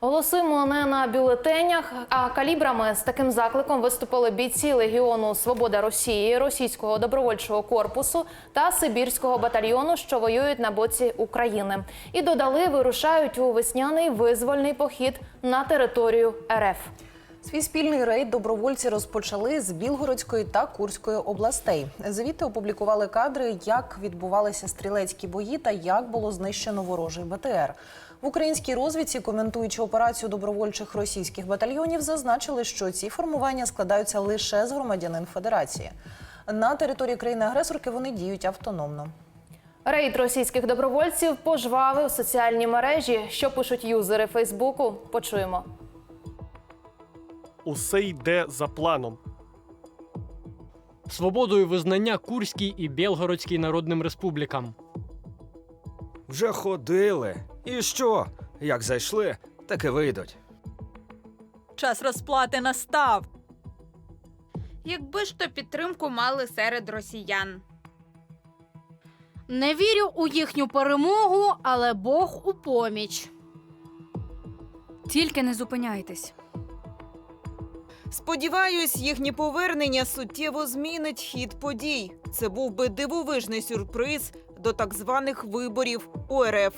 Голосуємо не на бюлетенях, а калібрами з таким закликом виступили бійці Легіону Свобода Росії, російського добровольчого корпусу та Сибірського батальйону, що воюють на боці України, і додали, вирушають у весняний визвольний похід на територію РФ. Свій спільний рейд добровольці розпочали з Білгородської та Курської областей. Звідти опублікували кадри, як відбувалися стрілецькі бої та як було знищено ворожий БТР. В українській розвідці, коментуючи операцію добровольчих російських батальйонів, зазначили, що ці формування складаються лише з громадянин Федерації. На території країни-агресорки вони діють автономно. Рейд російських добровольців пожвавив соціальні мережі. Що пишуть юзери Фейсбуку? Почуємо. Усе йде за планом. Свободою визнання Курській і Білгородській народним республікам. Вже ходили. І що? Як зайшли, так і вийдуть. Час розплати настав. Якби ж то підтримку мали серед росіян. Не вірю у їхню перемогу, але Бог у поміч. Тільки не зупиняйтесь. Сподіваюсь, їхнє повернення суттєво змінить хід подій. Це був би дивовижний сюрприз до так званих виборів УРФ.